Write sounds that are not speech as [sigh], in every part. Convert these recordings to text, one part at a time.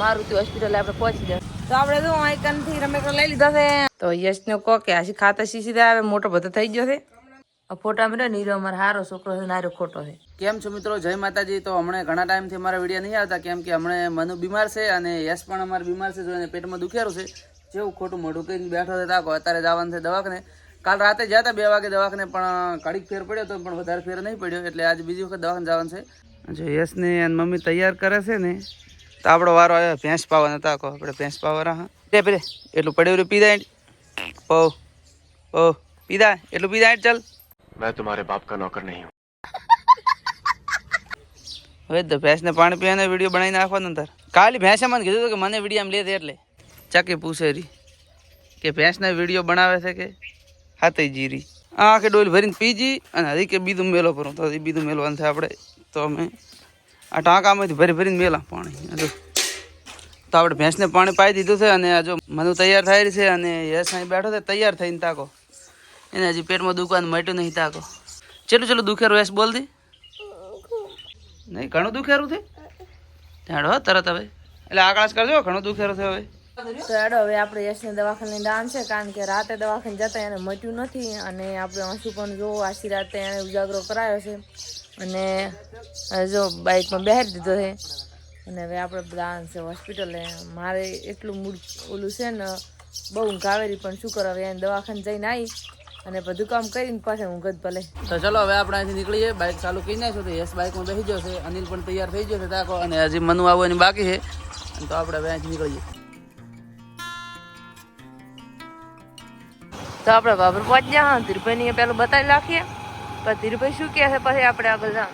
Maruti hospital આપણે પહોંચી જાય તો આપણે જો આઈકનથી રમેકડા લઈ લીધા છે. તો યશને કહો કે આશી ખાતા શીશી આવે મોટો બધો થઈ ગયો છે. ફોટા મેળે નીરો અમારો હારો છોકરો છે નારો ખોટો છે. કેમ છો મિત્રો? જય માતાજી. તો હમણાં ઘણા ટાઈમથી અમારા વીડિયો નહીં આવતા કેમ કે હમણાં મનુ બીમાર છે અને યશ પણ અમારે બીમાર છે જો એને પેટમાં દુખેરું છે. જેવું ખોટું મોઢું કહીને બેઠો છે તાકો અત્યારે જવાનું છે દવાખાને. કાલ રાતે ગયા હતા બે વાગે દવાખાને પણ કડીક ફેર પડ્યો તો પણ વધારે ફેર નહીં પડ્યો. એટલે આજે બીજી વખત દવાખાને જવાનું છે. જો યશને અને મમ્મી તૈયાર કરે છે ને આપણો વારો આવ્યો ભેંસ પાવા નતા કહો આપણે ભેંસ પાવા હા. રે પરે એટલું પડ્યું પીધા એટ ઓ ઓ પીધા એટલું પીધા એટ ચાલ. મેં તમારે બાપ કા નોકર નહીં હું. હવે તો ભેંસને પાણી પીવાનો વીડિયો બનાવીને નાખવાનો તાર. કાલી ભેંસે મને કીધું કે મને વીડિયો આમ લે એટલે. ચાકી પૂછેરી કે ભેંસના વીડિયો બનાવે છે કે? હાથે જીરી. આ આખે ડોલ ભરીને પીજી અને હરી કે બીજું મેલો ભરું. તો બીજું મેલવાનું થાય આપણે તો અમે આ ટાંકામાંથી ભરી ભરીને મેલા પાણી. જો તો આપણે ભેંસને પાણી પાઈ દીધું છે અને જો મનુ તૈયાર થાય રહી છે અને યશ અહીં બેઠો છે, તૈયાર થઈને તાકો. એને હજી પેટમાં દુકાન મટ્યું નહીં તાકો. ચેટલું ચેટલું દુખેરું યશ બોલતી નહીં, ઘણું દુખેરું છે? હો, તરત હવે. એટલે આકાશ કરજો, ઘણું દુખેરું છે હવે. તો એડો હવે આપણે યશને દવાખાને દાન છે કારણ કે રાતે દવાખાને જતા એને મટ્યું નથી અને આપણે આંસુ પણ જો આશી રાતે એને ઉજાગરો કરાયો છે. અને જો બાઇકમાં બેહારી દીધો છે. અને હવે આપણે દાન છે હોસ્પિટલે. મારે એટલું મૂડ ઓલું છે ને બહુ ઊંઘ આવેલી પણ શું કરો? હવે એને દવાખાને જઈને આવી અને બધું કામ કરીને પાછા ઊંઘ જ ભલે. તો ચલો હવે આપણે અહીંથી નીકળીએ. બાઇક ચાલુ કરી નાખ્યો તો યશ બાઇકમાં બેસી ગયો છે. અનિલ પણ તૈયાર થઈ ગયો છે તાકો. અને હજી મનુ આવવાની બાકી છે. તો આપણે હવે અહીંથી નીકળીએ. તો આપણે બાબર પહોંચ્યા હા ધીરુભાઈ પેલું બતાવી નાખીએ. પણ ધીરભાઈ શું કહે છે, પછી આપણે આગળ જા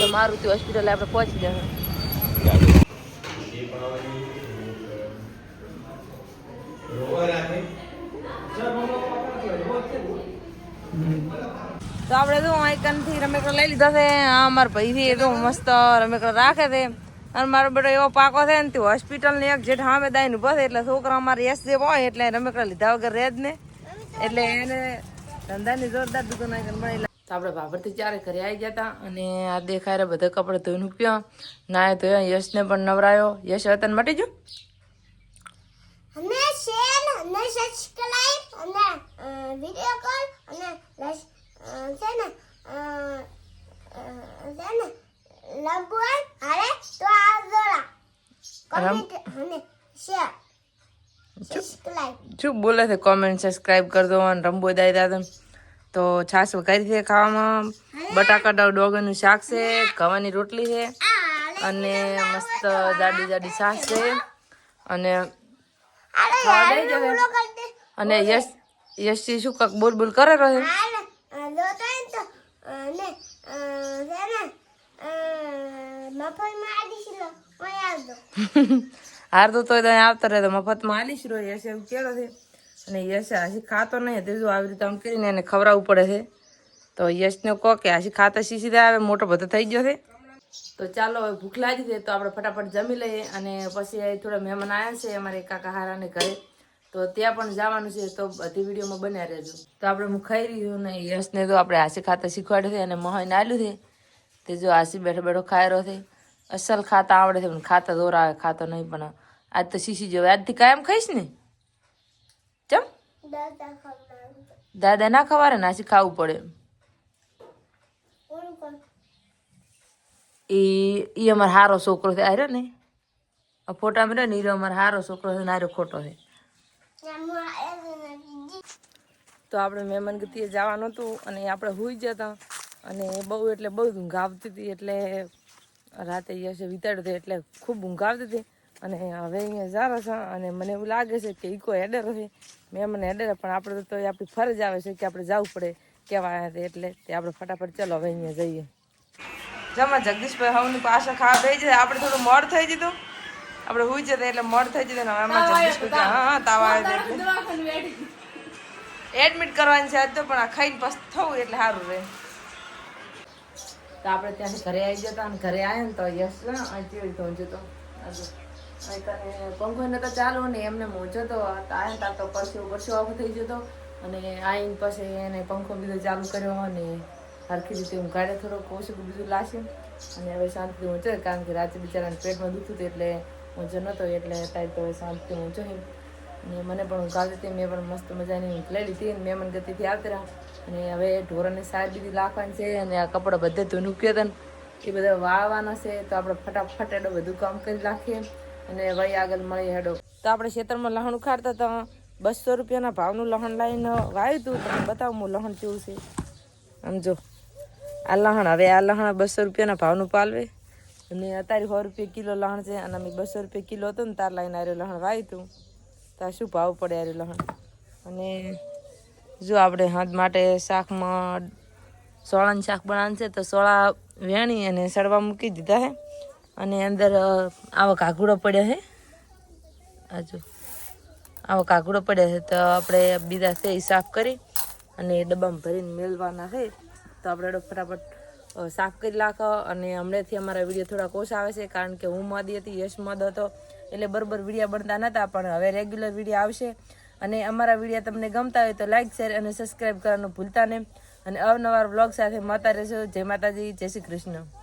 તો મારુતિ હોસ્પિટલ આપણે પહોંચી જશે તો આપણે તો આઈકનથી રમેકડા લઈ લીધા છે, આ મારા ભાઈ થી તો મસ્ત રમેકડા રાખે છે. અને મારો બેટો એવો પાકો છે ને, તે હોસ્પિટલની એક જેઠ સામે દાઈને ઊભો એટલે છોકરા અમારે એસ જે હોય, એટલે રમેકડા લીધા વગર રહે જ ને. એટલે એને ધંધાની જોરદાર દુકાન આઈકન મળેલા તો આપણે બાબરથી ચારે ઘરે આવી ગયા હતા અને આ દેખાય રહ્યા બધા કપડા ધોઈને ઉપયો. નાય ધોયા યશને પણ નવરાયો. યશ હવે તને મટી ગયું? અને શેર અને સબસ્ક્રાઇબ અને વિડિયો કોલ અને છે ને અ, અ, છે ને લંબુઆન અરે તો આ જોડા. કમેન્ટ અને શેર. સબસ્ક્રાઇબ શું બોલે છે કોમેન્ટ સબસ્ક્રાઈબ કરી દો અને રંબો દાઈ દાદા તો છાશ વઘારી છે ખાવામાં. બટાકા ડોગરનું શાક છે ઘવાની રોટલી છે. અને મસ્ત જાડી જાડી છાશ છે. અને અને યશ યશી શું કાક બોલ બોલ કરે રહે? અરે જોતો [laughs] ને તો તોય આવતો રહે તો મફતમાં આલીશ રહ્યો યશે એવું કેળો છે. અને યશ હજી ખાતો નહીં તે જો આવી રીતે આમ કરીને એને ખવડાવવું પડે છે. તો યશને કહો કે હજી ખાતા શીશી દે આવે મોટો બધો થઈ ગયો છે. તો ચાલો, હવે ભૂખ લાગી છે, તો આપણે ફટાફટ જમી લઈએ. અને પછી થોડા મહેમાન આવ્યા છે, અમારે કાકા હારાને ઘરે. તો ત્યાં પણ જવાનું છે, તો બધી વિડીયોમાં બન્યા રહેજો. તો આપણે હું ખાઈ રહ્યું ને યશને તો આપણે હાસી ખાતા શીખવાડ્યું છે અને મહાઈને આલ્યું છે. તે જો હાસી બેઠો બેઠો ખાઈ રહ્યો છે. અસલ ખાતા આવડે છે, પણ ખાતા દોરા ખાતો નહીં પણ આજ તો શીશી જવે આજથી કાયમ ખાઈશ ને? ચમ? દાદા ના ખવારે ને? હાસી ખાવું પડે કોણ કોણ એ ઈ અમારો હારો છોકરો છે. આર્યો ને? આ ફોટામાં ને ઈ અમારો હારો છોકરો છે ને આર્યો ખોટો છે. તો આપણે મહેમાન ગતિએ જવાનું હતું અને આપણે હુઈ જતા અને બહુ એટલે બહુ ઊંઘ આવતી હતી એટલે રાતે યશે વિતાડ્યું હતું એટલે ખૂબ ઊંઘ આવતી હતી. અને હવે અહીંયા જારો છે અને મને એવું લાગે છે કે ઈકો હેડર છે. મને હેડર પણ આપણે તો આપણી ફરજ આવે છે કે આપણે જવું પડે કેવા એટલે તે આપણે ફટાફટ ચલો હવે અહીંયા જઈએ. જમા જગદીશભાઈ હવની પાછા ખાવા થઈ જાય. આપણે થોડું મોડ થઈ જતું આપણે હુઈ જતા એટલે મોડ થઈ જતું ને આમાં જગદીશભાઈ હા હા તાવ આવે એડમિટ કરવાની છે આજ તો પણ આ ખાઈને પછી થવું એટલે સારું રહે. તો આપણે ત્યાંથી ઘરે આવી જતા અને ઘરે આવ્યા ને તો યશ ના અહીં તો જતો. કને પંખો નતો ચાલુ ને એમને મોજો તો આયા તા તો પરસ્યો પરસ્યો આખો થઈ જતો અને આઈને પછી એને પંખો બીજો ચાલુ કર્યો અને સરખી રીતે હું ગાડે થોડોક ઓછું બીજું લાશ્યું અને હવે શાંતિથી ઊંચો કારણ કે રાતે બિચારાને પેટમાં દુખતું હતું એટલે ઊંચો નહોતો, એટલે તો હવે શાંતિથી હું જોઈ અને મને પણ હું આવતી હતી, મેં પણ મસ્ત મજાની ઊંઘ લઈ લીધી અને મહેમાન ગતિથી આવતી રહ્યા. અને હવે ઢોરને સાર બીજી લાખવાની છે અને આ કપડાં બધે ધોઈને મૂક્યા એ બધા વાળવાના છે, તો આપણે ફટાફટ એડો બધું કામ કરી નાખીએ. અને વળી આગળ મળી હેડો. તો આપણે ખેતરમાં લહણ ઉખાડતા હતા. બસો રૂપિયાના ભાવનું લહણ લાવીને વાવ્યું હતું. તમને બતાવું, હું લહણ કેવું છે? આમ આ લહણ, હવે આ લહણ બસો રૂપિયાના ભાવનું પાલવે. અને અત્યારે સો રૂપિયા કિલો લહણ છે. અને અમે બસો રૂપિયા કિલો હતો ને, તાર લાઈને આર્યું લહણ વાવ્યું હતું. તો શું ભાવ પડે આર્યું લહણ? અને જો આપણે હાથ માટે શાકમાં સોળાનું શાક બનાવવાનું છે, તો સોળા વેણી અને સડવા મૂકી દીધા છે. અને અંદર આવો આવા પડ્યો છે આ આવો કાગડો પડ્યો છે તો આપણે બીજા છે એ સાફ કરી અને એ ડબ્બામાં ભરીને મેળવાના છે તો આપણે ફટાફટ સાફ કરી નાખો અને હમણાંથી અમારા વીડિયો થોડા ઓછા આવે છે કારણ કે હું મદી હતી, યશ મદ હતો. એટલે બરોબર વિડીયા બનતા નહોતા પણ હવે રેગ્યુલર વીડિયો આવશે. અને અમારા વીડિયો તમને ગમતા હોય તો લાઇક શેર અને સબસ્ક્રાઈબ કરવાનું ભૂલતા નહીં. અને અવનવાર બ્લોગ સાથે મળતા રહેશો જય માતાજી, જય શ્રી કૃષ્ણ.